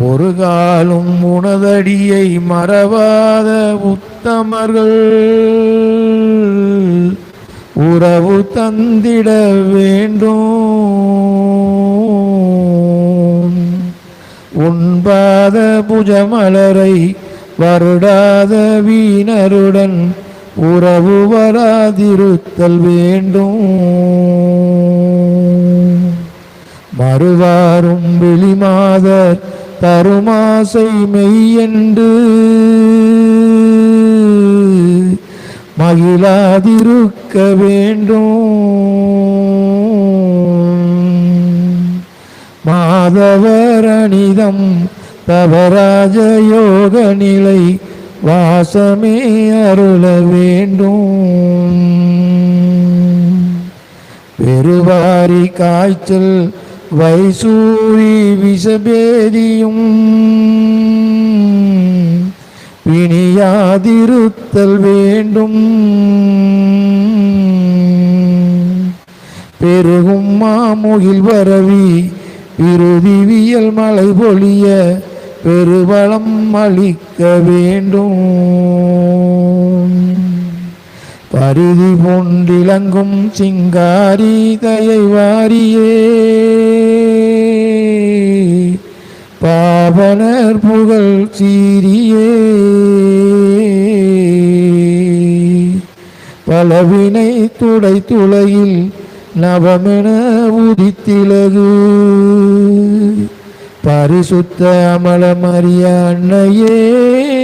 ஒரு காலும் உனதடியை மறவாத உத்தமர்கள். உறவு தந்திட வேண்டும். உண்பாத புஜமலரை வருடாத வீணருடன் உறவு வராதிருத்தல் வேண்டும். மறுவாரும் வெளிமாதர் தருமாசை மெய்யென்று மகிழாதிருக்க வேண்டும். மாதவரணிதம் தவராஜ யோக நிலை வாசமே அருள வேண்டும். பெருவாரி காய்ச்சல் வைசூரி விஷபேதியும் பிணியாதிருத்தல் வேண்டும் பெருகும் மாமுகில் வரவி இறுதிவியல் மழை பொழிய பெருவளம் அளிக்க வேண்டும் பரிதி பொண்டிலங்கும் சிங்காரி தயை வாரியே. பாவனர் புகழ் சீரியே. பலவினை துடை துளையில் நவமென உதித்திலகு. பரிசுத்த அமலமறிய அன்னையே.